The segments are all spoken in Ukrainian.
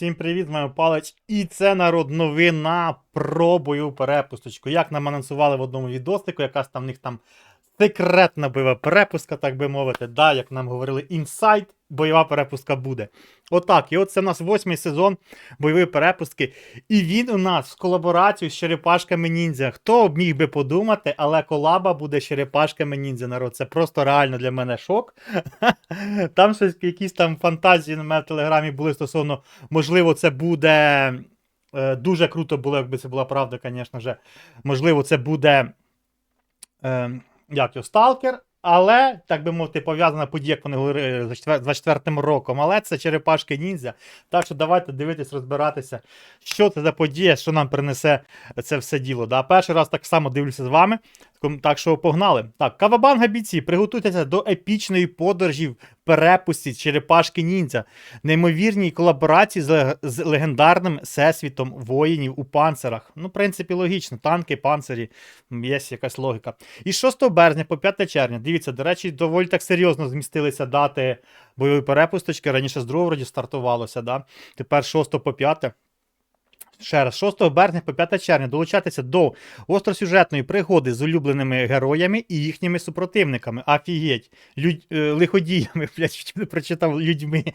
Всім привіт, з вами Палич. І це народ новина про бойову перепусточку. Як нам анонсували в одному відосику, якась там в них там секретна бойова перепустка, так би мовити. Да, як нам говорили, інсайт, бойова перепустка буде. Отак. І от це у нас восьмий сезон бойової перепустки. І він у нас в колаборацію з черепашками ніндзя. Хто міг би подумати, але колаба буде з черепашками ніндзя, народ. Це просто реально для мене шок. Там щось якісь там фантазії на мене в телеграмі були стосовно, можливо, це буде. е, Дуже круто було, якби це була правда, звісно. Можливо, це буде. Е, як його, Сталкер, але, так би мовити, пов'язана подія, як вони говорили за 24 роком. Але це черепашки ніндзя. Так що давайте дивитись, розбиратися, що це за подія, що нам принесе це все діло. Да? Перший раз так само дивлюся з вами. Так що погнали. Так, Кавабанга бійці, приготуйтеся до епічної подорожі в перепусті черепашки ніндзя, неймовірній колаборації з, з легендарним всесвітом воїнів у панцирах. Ну, в принципі, логічно, танки, панцирі, є якась логіка. І 6 березня по 5 червня. Дивіться, до речі, доволі так серйозно змістилися дати бойової перепусточки. Раніше з 2 вроді стартувалося, да? тепер 6 по 5. Ще раз, 6 березня по 5 червня долучатися до остросюжетної пригоди з улюбленими героями і їхніми супротивниками. Афігеть, Людь, е, лиходіями, блядь, прочитав людьми.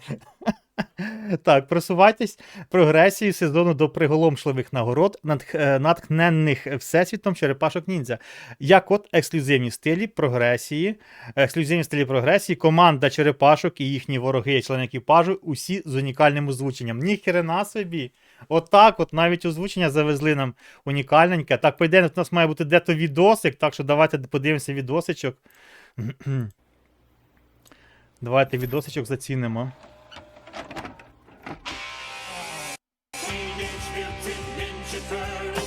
Так, просувайтесь прогресію сезону до приголомшливих нагород, е, натхненних всесвітом черепашок ніндзя. Як от ексклюзивні стилі прогресії, ексклюзивні стилі прогресії, команда черепашок і їхні вороги, члени екіпажу, усі з унікальним озвученням. Ніхрена собі. Отак, от навіть озвучення завезли нам унікальненьке. Так, по ідеї, у нас має бути дето відосик, так що давайте подивимося відосичок. Давайте відосичок зацінимо.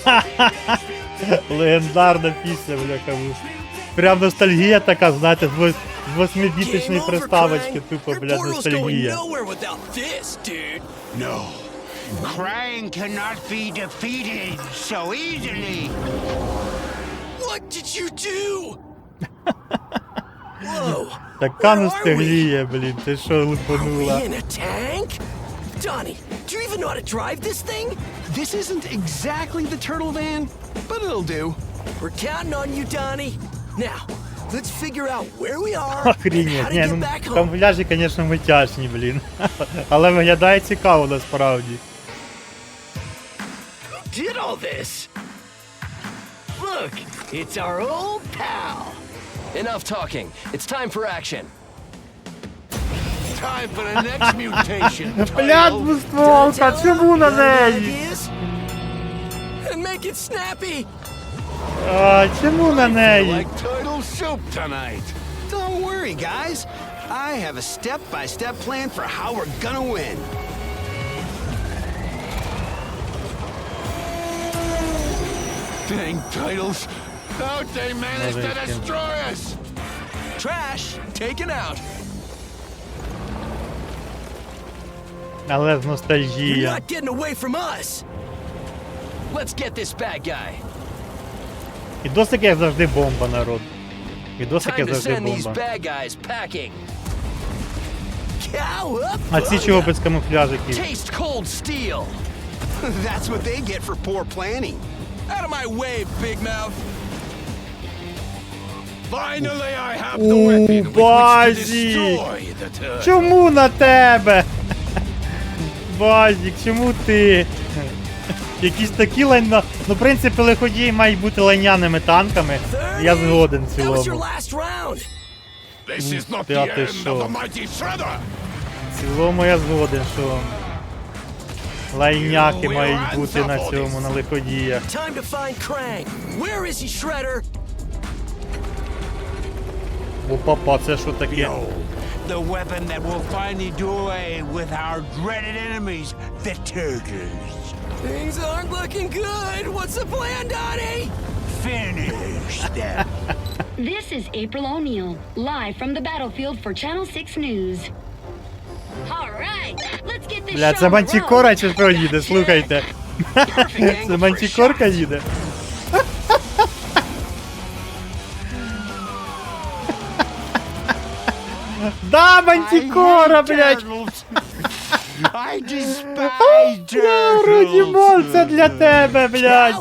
Легендарна пісня, бляха. Прям ностальгія така, знаєте, з вос- з восьмибіточної приставочки, тупо, бля, ностальгія. Krang cannot be defeated so easily. What did you do? Whoa. Така Where are we? ностальгія, блін, ти що Are we лупанула? in a tank? Donnie, do you even know how to drive this thing? This isn't exactly the turtle van, but it'll do. We're counting on you, Donnie. Now, let's figure out where we are and how Охренеть, to ні, get ну back home. камуфляжі, звісно, митячні, блін. Але виглядає цікаво насправді. Did all this? Look, it's our old pal. Enough talking. It's time for action. Time for the next mutation. Блядь, Tidal. двостволка, чому на неї? Ideas? And make it snappy. А, чому на Feel неї? like turtle soup tonight. Don't worry, guys. I have a step by step plan for how we're gonna win. Dang titles. How'd they manage to Mother- destroy us? Trash taken out. Але з You're ностальгія. not getting away from us. Let's get this bad guy. Відосики як завжди бомба, народ. Відосики Time to завжди send these бомба. bad guys packing. Cow up. А ці чого без камуфляжиків? Taste cold steel. That's what they get for poor planning. Out of my way, big mouth. Finally, I have the weapon with which to Buzzy. destroy the turtle. Чому на тебе? Базік, чому ти? Якісь такі лайна. Ну, в принципі, лиходії мають бути лайняними танками. Я згоден в That was your цілому. last round. This is not Ти, а the ти end що? of the mighty shredder. В цілому я згоден, що лайняки мають бути на цьому, на лиходіях. Time to find Krang. Where is he, Shredder? О, папа, це що таке? The weapon that will finally do away with our dreaded enemies, the turtles. Things aren't looking good. What's the plan, Donnie? Finish them. This is April O'Neil, live from the battlefield for Channel 6 News. Бля, show це on the мантікора road. чи що їде, слухайте. Це мантікорка їде. Да, мантикора, блядь! Turtles. I despise Вроді мон, це для тебе, блядь.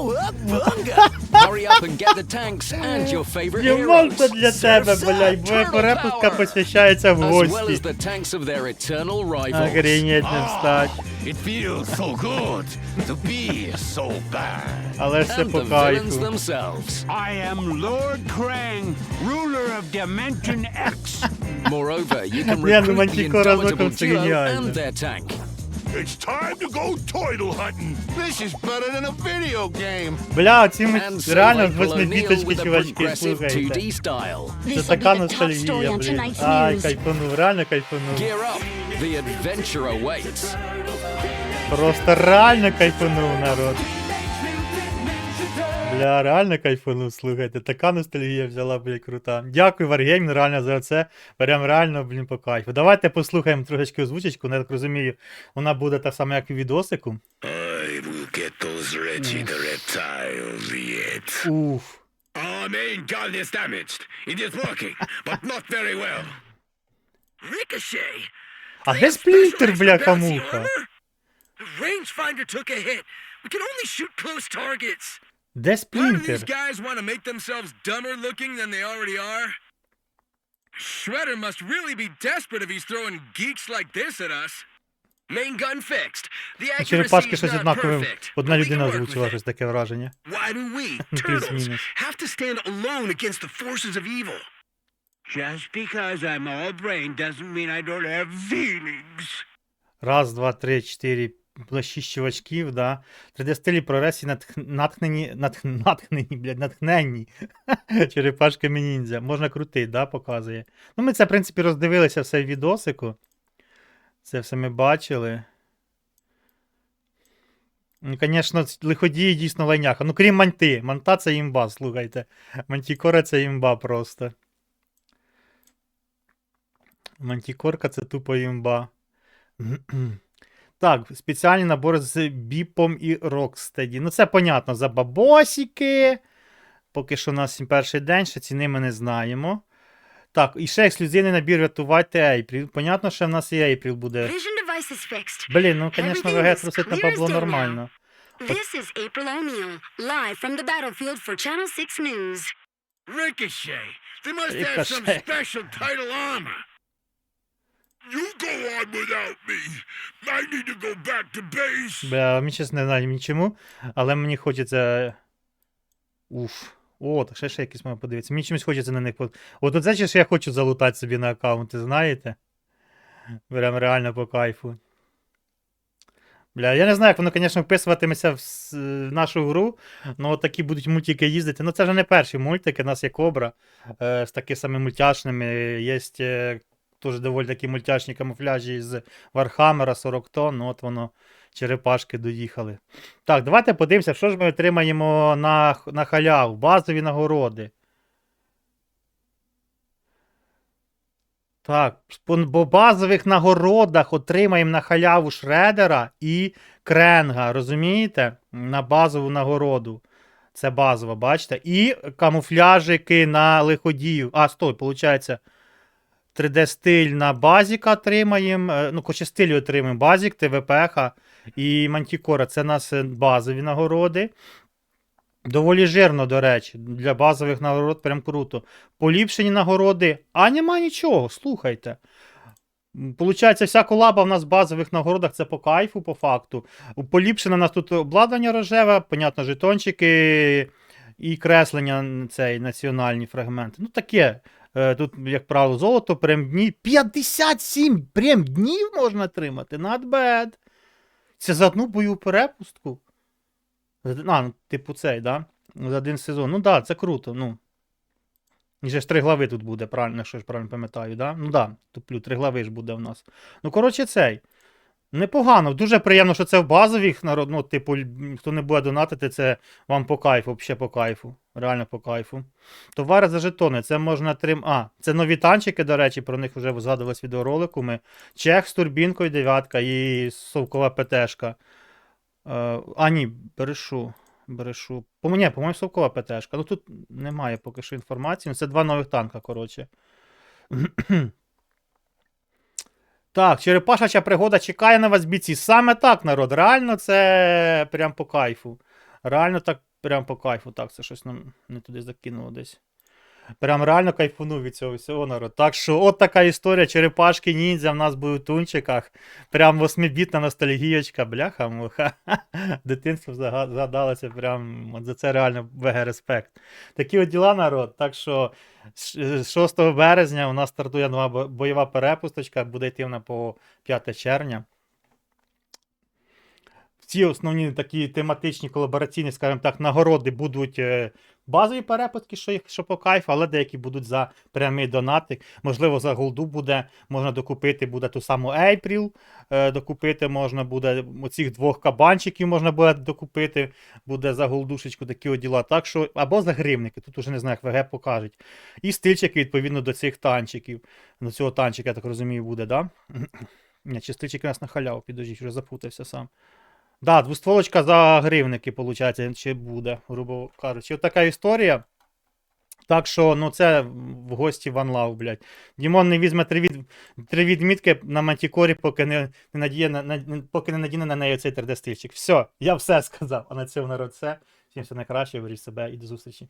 Cowabunga! Hurry up and get the tanks and your favorite Дімон, heroes. це для тебе, Surf's Up, блядь. Моя Turtle перепустка Power. посвящається в As well as гості. the tanks of their eternal rivals. Охренеть не встать. It feels so good to be so bad. Але ж це And по the villains кайфу. themselves. I am Lord Krang, ruler of Dimension X. Moreover, you can Не, ну, recruit the Мантикора indomitable звуком це duo геніально. and their tank. It's time to go turtle hunting. This is better than a video game. Бля, ці ми And реально Sylvain Colonial восьмибіточки, with a чувачки, progressive 2D слухайте. style. Це This'll be така the top story ностальгія, on блін. tonight's Ай, news. кайфанув, реально кайфанув. Gear up. The adventure awaits. Просто реально кайфанув, народ. Бля, реально кайфанув, слухайте. Така ностальгія взяла, блядь, крута. Дякую, Wargaming, реально за це. Прям реально, блін, по кайфу. Давайте послухаємо трошечки озвучечку, я так розумію, вона буде та сама, як і в відосику. I will get those wretched reptiles yet. Уф. Our main gun is damaged. It is working, but not very well. Ricochet! А де сплінтер, бляха муха? The rangefinder took a hit. We can only shoot close targets. Де Why do сплінтер? these guys want to make themselves dumber looking than they already are? Shredder must really be desperate if he's throwing geeks like this at us. Main gun fixed. The accuracy Черепашки is щось not однакове. perfect. Одна but we людина can work with озвучила it. щось таке враження. Why do we, Плюс turtles, мінус. have to stand alone against the forces of evil? Just because I'm all brain doesn't mean I don't have feelings. Раз, два, три, чотири. Чувачків, да. 3D стилі прогресії натх... натхнені, натх... натхнені, блядь, натхненні. Черепашками ніндзя. Можна крутити, да, показує. Ну, ми це, в принципі, роздивилися все в відосику. Це все ми бачили. Ну, звісно, лиходії дійсно лайняха. Ну, крім манти. Манта це імба, слухайте. Мантікора це імба просто. Мантікорка це тупо імба. Так, спеціальні набори з біпом і Рокстеді. Ну, це понятно, за бабосики. Поки що у нас перший день, ще ціни ми не знаємо. Так, і ще ексклюзивний набір рятувати Ейпріл. Понятно, що в нас і Ейпріл буде. Блін, ну, звісно, ВГ трусить на Пабло нормально. This is April O'Neil, live from the battlefield for Channel 6 News. Ricochet! They must have some special title armor. You go on without me. I need to go back to base. Бля, мені чесно не знаю ні чому, але мені хочеться. Уф. О, так ще ще якісь маю подивитися. Мені чимось хочеться на них. под- От оце ще ж я хочу залутати собі на аккаунти, знаєте? Прям реально по кайфу. Бля, я не знаю, як воно, звісно, вписуватиметься в в нашу гру, але от такі будуть мультики їздити. Ну, це вже не перші мультики, у нас є Кобра е, з такими самими мультяшними. Є е, теж доволі такі мультяшні камуфляжі з Вархаммера 40 тонн, ну от воно черепашки доїхали. Так, давайте подивимося, що ж ми отримаємо на, на халяву. Базові нагороди. Так, по, базових нагородах отримаємо на халяву Шредера і Кренга, розумієте? На базову нагороду. Це базово, бачите? І камуфляжики на лиходію. А, стой, виходить. 3D-стиль на базіка отримаємо. е, Ну, хоче стилі отримаємо. Базік, ТВПХ і Мантікора. Це у нас е, базові нагороди. Доволі жирно, до речі, для базових нагород прям круто. Поліпшені нагороди, а нема нічого, слухайте. Получається, вся колаба в нас в базових нагородах це по кайфу, по факту. Поліпшено у нас тут обладнання рожеве, понятно, жетончики і креслення цей національні фрагменти. Ну таке. Е, Тут, як правило, золото, прем дні. 57 прем днів можна отримати. Not bad. Це за одну бою перепустку. А, ну, типу цей, да? За один сезон. Ну да, це круто. Ну. І ж три глави тут буде, правильно, якщо ж правильно пам'ятаю, да? Ну да, туплю, три глави ж буде в нас. Ну, коротше, цей. Непогано, дуже приємно, що це в базових народ, ну, типу, хто не буде донатити, це вам по кайфу, взагалі по кайфу. Реально по кайфу. Товари за жетони, це можна трим. А, це нові танчики, до речі, про них вже згадувалось відеоролику. Ми. Чех з турбінкою дев'ятка і совкова ПТшка. Е, а, ні, брешу. Брешу. По ні, по-моєму, совкова ПТшка. Ну тут немає поки що інформації. Ну, Це два нових танка, коротше. Так, черепашача пригода чекає на вас бійці. Саме так, народ. Реально це прям по кайфу. Реально так прям по кайфу. Так, це щось нам не туди закинуло десь. Прям реально кайфунув від цього всього народ. Так що от така історія. Черепашки ніндзя в нас були в тунчиках. Прям восьмибітна ностальгієчка, бляха муха. Дитинство згадалося. Прям от за це реально ВГ респект. Такі от діла, народ. Так що 6 березня у нас стартує нова бойова перепусточка, буде йти вона по 5 червня. Ці основні такі тематичні колабораційні, скажімо так, нагороди будуть е, базові перепустки, що, їх, що по кайфу, але деякі будуть за прямий донатик. Можливо, за голду буде, можна докупити буде ту саму April, е, докупити можна буде оцих двох кабанчиків можна буде докупити, буде за голдушечку такі діла. Так що, або за гривники, тут уже не знаю, як ВГ покажуть. І стильчики, відповідно, до цих танчиків. До цього танчика, я так розумію, буде, да? Ні, чи стильчик у нас на халяву, підождіть, вже запутався сам. Да, двостволочка за гривники, виходить, чи буде, грубо кажучи. От така історія. Так що, ну це в гості Ван Лав, блядь. Дімон не візьме три, від... три відмітки на мантікорі, поки не, не надіє на, на, поки не надіне на неї цей 3D стильчик. Все, я все сказав. А на цьому народ все. Всім все найкраще, беріть себе і до зустрічі.